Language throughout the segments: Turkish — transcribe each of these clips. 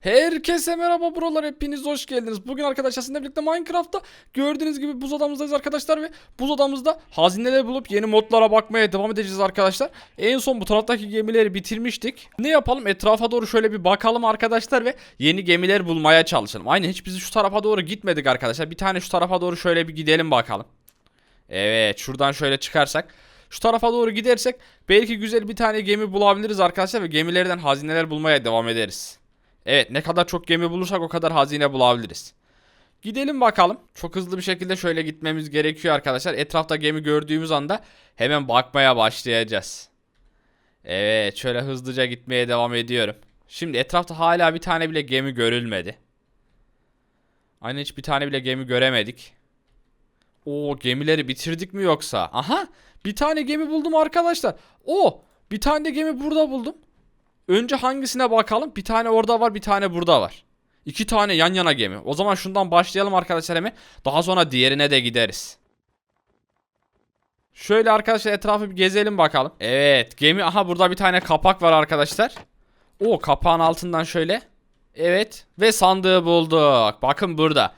Herkese merhaba buralar hepiniz hoş geldiniz. Bugün arkadaşlar sizinle birlikte Minecraft'ta gördüğünüz gibi buz odamızdayız arkadaşlar ve buz odamızda hazineler bulup yeni modlara bakmaya devam edeceğiz arkadaşlar. En son bu taraftaki gemileri bitirmiştik. Ne yapalım etrafa doğru şöyle bir bakalım arkadaşlar ve yeni gemiler bulmaya çalışalım. Aynen hiç biz şu tarafa doğru gitmedik arkadaşlar. Bir tane şu tarafa doğru şöyle bir gidelim bakalım. Evet şuradan şöyle çıkarsak. Şu tarafa doğru gidersek belki güzel bir tane gemi bulabiliriz arkadaşlar ve gemilerden hazineler bulmaya devam ederiz. Evet ne kadar çok gemi bulursak o kadar hazine bulabiliriz. Gidelim bakalım. Çok hızlı bir şekilde şöyle gitmemiz gerekiyor arkadaşlar. Etrafta gemi gördüğümüz anda hemen bakmaya başlayacağız. Evet şöyle hızlıca gitmeye devam ediyorum. Şimdi etrafta hala bir tane bile gemi görülmedi. Aynen hiç bir tane bile gemi göremedik. O gemileri bitirdik mi yoksa? Aha bir tane gemi buldum arkadaşlar. O bir tane de gemi burada buldum. Önce hangisine bakalım? Bir tane orada var, bir tane burada var. İki tane yan yana gemi. O zaman şundan başlayalım arkadaşlar hemen. Daha sonra diğerine de gideriz. Şöyle arkadaşlar etrafı bir gezelim bakalım. Evet, gemi aha burada bir tane kapak var arkadaşlar. O kapağın altından şöyle. Evet ve sandığı bulduk. Bakın burada.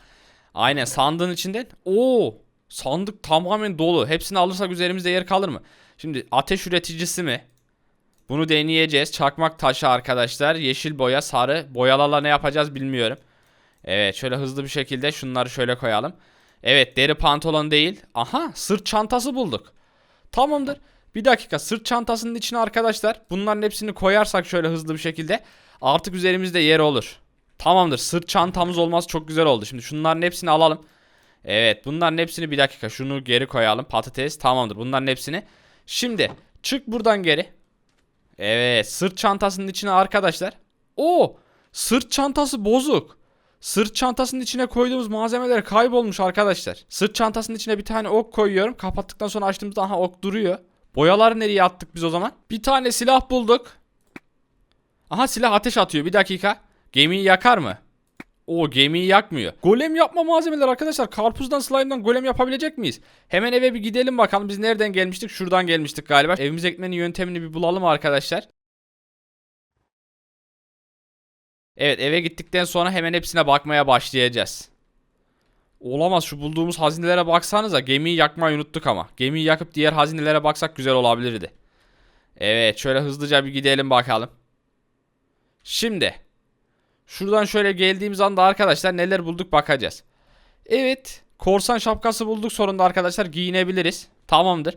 Aynen sandığın içinde. Oo sandık tamamen dolu. Hepsini alırsak üzerimizde yer kalır mı? Şimdi ateş üreticisi mi? Bunu deneyeceğiz. Çakmak taşı arkadaşlar. Yeşil boya, sarı. Boyalarla ne yapacağız bilmiyorum. Evet şöyle hızlı bir şekilde şunları şöyle koyalım. Evet deri pantolon değil. Aha sırt çantası bulduk. Tamamdır. Bir dakika sırt çantasının içine arkadaşlar bunların hepsini koyarsak şöyle hızlı bir şekilde artık üzerimizde yer olur. Tamamdır sırt çantamız olması çok güzel oldu. Şimdi şunların hepsini alalım. Evet bunların hepsini bir dakika şunu geri koyalım. Patates tamamdır bunların hepsini. Şimdi çık buradan geri. Evet sırt çantasının içine arkadaşlar. O sırt çantası bozuk. Sırt çantasının içine koyduğumuz malzemeler kaybolmuş arkadaşlar. Sırt çantasının içine bir tane ok koyuyorum. Kapattıktan sonra açtığımızda aha ok duruyor. Boyaları nereye attık biz o zaman? Bir tane silah bulduk. Aha silah ateş atıyor. Bir dakika. Gemiyi yakar mı? O gemiyi yakmıyor. Golem yapma malzemeleri arkadaşlar. Karpuzdan slime'dan golem yapabilecek miyiz? Hemen eve bir gidelim bakalım. Biz nereden gelmiştik? Şuradan gelmiştik galiba. Evimize gitmenin yöntemini bir bulalım arkadaşlar. Evet eve gittikten sonra hemen hepsine bakmaya başlayacağız. Olamaz şu bulduğumuz hazinelere baksanıza. Gemiyi yakmayı unuttuk ama. Gemiyi yakıp diğer hazinelere baksak güzel olabilirdi. Evet şöyle hızlıca bir gidelim bakalım. Şimdi Şuradan şöyle geldiğimiz anda arkadaşlar neler bulduk bakacağız. Evet. Korsan şapkası bulduk sonunda arkadaşlar giyinebiliriz. Tamamdır.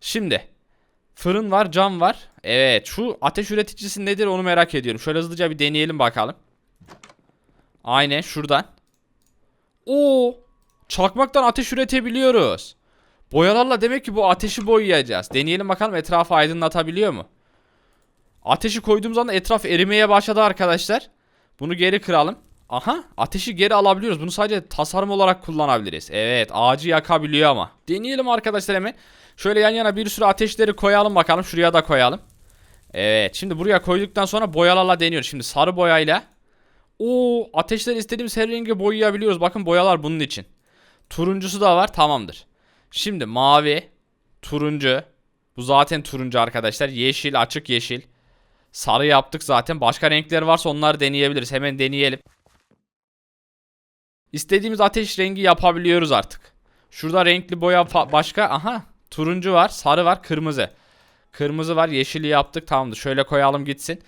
Şimdi. Fırın var cam var. Evet şu ateş üreticisi nedir onu merak ediyorum. Şöyle hızlıca bir deneyelim bakalım. Aynen şuradan. Oo, çakmaktan ateş üretebiliyoruz. Boyalarla demek ki bu ateşi boyayacağız. Deneyelim bakalım etrafı aydınlatabiliyor mu? Ateşi koyduğumuz anda etraf erimeye başladı arkadaşlar. Bunu geri kıralım. Aha ateşi geri alabiliyoruz. Bunu sadece tasarım olarak kullanabiliriz. Evet ağacı yakabiliyor ama. Deneyelim arkadaşlar hemen. Şöyle yan yana bir sürü ateşleri koyalım bakalım. Şuraya da koyalım. Evet şimdi buraya koyduktan sonra boyalarla deniyoruz. Şimdi sarı boyayla. Oo ateşleri istediğimiz her rengi boyayabiliyoruz. Bakın boyalar bunun için. Turuncusu da var tamamdır. Şimdi mavi, turuncu. Bu zaten turuncu arkadaşlar. Yeşil, açık yeşil. Sarı yaptık zaten. Başka renkler varsa onları deneyebiliriz. Hemen deneyelim. İstediğimiz ateş rengi yapabiliyoruz artık. Şurada renkli boya başka. Aha turuncu var, sarı var, kırmızı. Kırmızı var, yeşili yaptık. Tamamdır. Şöyle koyalım gitsin.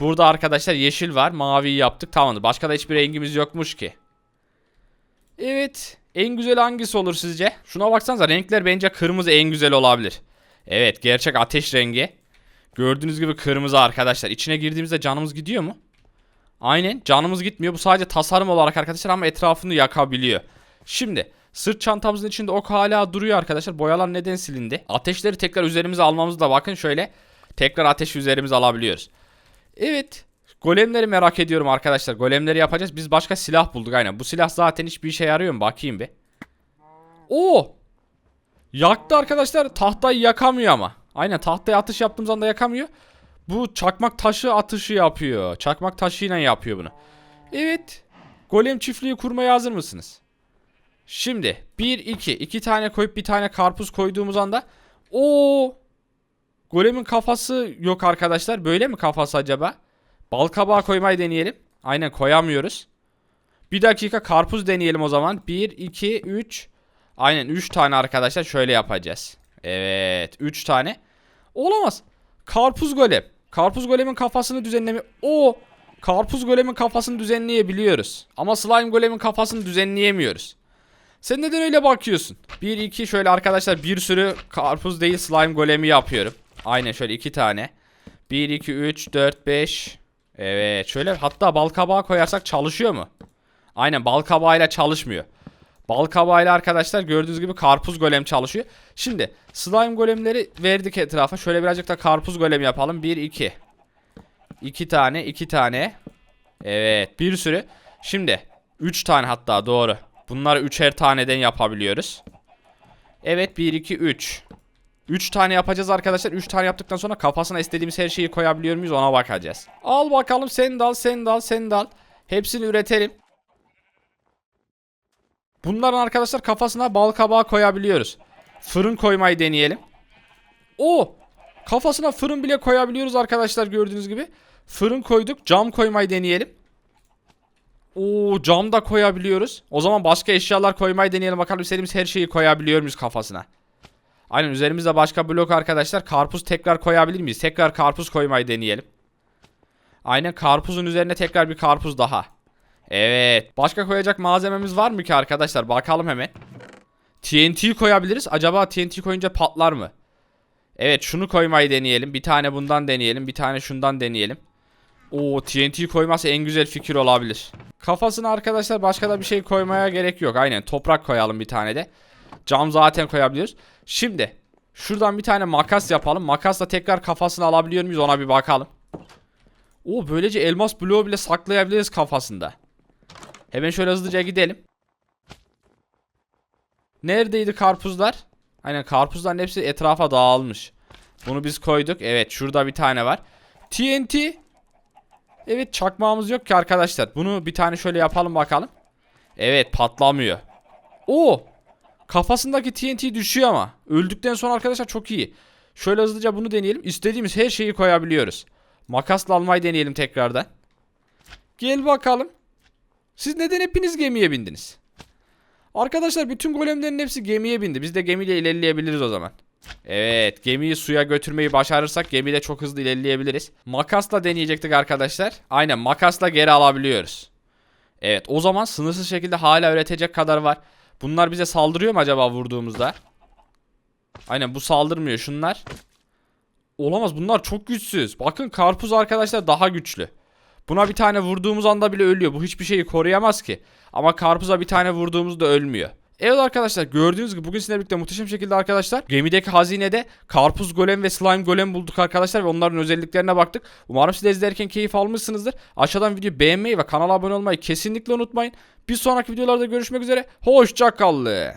Burada arkadaşlar yeşil var, maviyi yaptık. Tamamdır. Başka da hiçbir rengimiz yokmuş ki. Evet. En güzel hangisi olur sizce? Şuna baksanıza renkler bence kırmızı en güzel olabilir. Evet gerçek ateş rengi. Gördüğünüz gibi kırmızı arkadaşlar. İçine girdiğimizde canımız gidiyor mu? Aynen canımız gitmiyor. Bu sadece tasarım olarak arkadaşlar ama etrafını yakabiliyor. Şimdi sırt çantamızın içinde ok hala duruyor arkadaşlar. Boyalar neden silindi? Ateşleri tekrar üzerimize almamızda bakın şöyle. Tekrar ateş üzerimize alabiliyoruz. Evet. Golemleri merak ediyorum arkadaşlar. Golemleri yapacağız. Biz başka silah bulduk aynen. Bu silah zaten hiçbir işe yarıyor mu? Bakayım bir. Oo! Yaktı arkadaşlar. Tahtayı yakamıyor ama. Aynen tahtaya atış yaptığımız anda yakamıyor. Bu çakmak taşı atışı yapıyor. Çakmak taşıyla yapıyor bunu. Evet. Golem çiftliği kurmaya hazır mısınız? Şimdi 1 2 2 tane koyup bir tane karpuz koyduğumuz anda o Golemin kafası yok arkadaşlar. Böyle mi kafası acaba? Bal kabağı koymayı deneyelim. Aynen koyamıyoruz. Bir dakika karpuz deneyelim o zaman. 1, 2, 3. Aynen 3 tane arkadaşlar şöyle yapacağız. Evet 3 tane. Olamaz. Karpuz golem. Karpuz golemin kafasını düzenleme... O Karpuz golemin kafasını düzenleyebiliyoruz. Ama slime golemin kafasını düzenleyemiyoruz. Sen neden öyle bakıyorsun? 1 2 şöyle arkadaşlar bir sürü karpuz değil slime golemi yapıyorum. Aynen şöyle 2 tane. 1 2 3 4 5 Evet şöyle hatta bal kabağı koyarsak çalışıyor mu? Aynen bal kabağıyla çalışmıyor. Bal kabağıyla arkadaşlar gördüğünüz gibi karpuz golem çalışıyor. Şimdi slime golemleri verdik etrafa. Şöyle birazcık da karpuz golem yapalım. 1 2 2 tane 2 tane. Evet bir sürü. Şimdi 3 tane hatta doğru. Bunları üçer taneden yapabiliyoruz. Evet 1 2 3. 3 tane yapacağız arkadaşlar. 3 tane yaptıktan sonra kafasına istediğimiz her şeyi koyabiliyor muyuz ona bakacağız. Al bakalım sen de al sen de al sen de al. Hepsini üretelim. Bunların arkadaşlar kafasına bal kabağı koyabiliyoruz. Fırın koymayı deneyelim. O kafasına fırın bile koyabiliyoruz arkadaşlar gördüğünüz gibi. Fırın koyduk. Cam koymayı deneyelim. Oo cam da koyabiliyoruz. O zaman başka eşyalar koymayı deneyelim. Bakalım istediğimiz her şeyi koyabiliyor muyuz kafasına. Aynen üzerimizde başka blok arkadaşlar. Karpuz tekrar koyabilir miyiz? Tekrar karpuz koymayı deneyelim. Aynen karpuzun üzerine tekrar bir karpuz daha. Evet. Başka koyacak malzememiz var mı ki arkadaşlar? Bakalım hemen. TNT koyabiliriz. Acaba TNT koyunca patlar mı? Evet şunu koymayı deneyelim. Bir tane bundan deneyelim. Bir tane şundan deneyelim. Oo TNT koyması en güzel fikir olabilir. Kafasına arkadaşlar başka da bir şey koymaya gerek yok. Aynen toprak koyalım bir tane de. Cam zaten koyabiliyoruz. Şimdi şuradan bir tane makas yapalım. Makasla tekrar kafasını alabiliyor muyuz ona bir bakalım. Oo böylece elmas bloğu bile saklayabiliriz kafasında. Hemen şöyle hızlıca gidelim. Neredeydi karpuzlar? Aynen karpuzların hepsi etrafa dağılmış. Bunu biz koyduk. Evet şurada bir tane var. TNT. Evet çakmağımız yok ki arkadaşlar. Bunu bir tane şöyle yapalım bakalım. Evet patlamıyor. Oo. Kafasındaki TNT düşüyor ama. Öldükten sonra arkadaşlar çok iyi. Şöyle hızlıca bunu deneyelim. İstediğimiz her şeyi koyabiliyoruz. Makasla almayı deneyelim tekrardan. Gel bakalım. Siz neden hepiniz gemiye bindiniz? Arkadaşlar bütün golemlerin hepsi gemiye bindi. Biz de gemiyle ilerleyebiliriz o zaman. Evet gemiyi suya götürmeyi başarırsak gemide çok hızlı ilerleyebiliriz. Makasla deneyecektik arkadaşlar. Aynen makasla geri alabiliyoruz. Evet o zaman sınırsız şekilde hala üretecek kadar var. Bunlar bize saldırıyor mu acaba vurduğumuzda? Aynen bu saldırmıyor şunlar. Olamaz bunlar çok güçsüz. Bakın karpuz arkadaşlar daha güçlü. Buna bir tane vurduğumuz anda bile ölüyor. Bu hiçbir şeyi koruyamaz ki. Ama karpuza bir tane vurduğumuzda ölmüyor. Evet arkadaşlar gördüğünüz gibi bugün sizinle birlikte muhteşem şekilde arkadaşlar gemideki hazinede karpuz golem ve slime golem bulduk arkadaşlar ve onların özelliklerine baktık. Umarım siz de izlerken keyif almışsınızdır. Aşağıdan videoyu beğenmeyi ve kanala abone olmayı kesinlikle unutmayın. Bir sonraki videolarda görüşmek üzere. Hoşçakalın.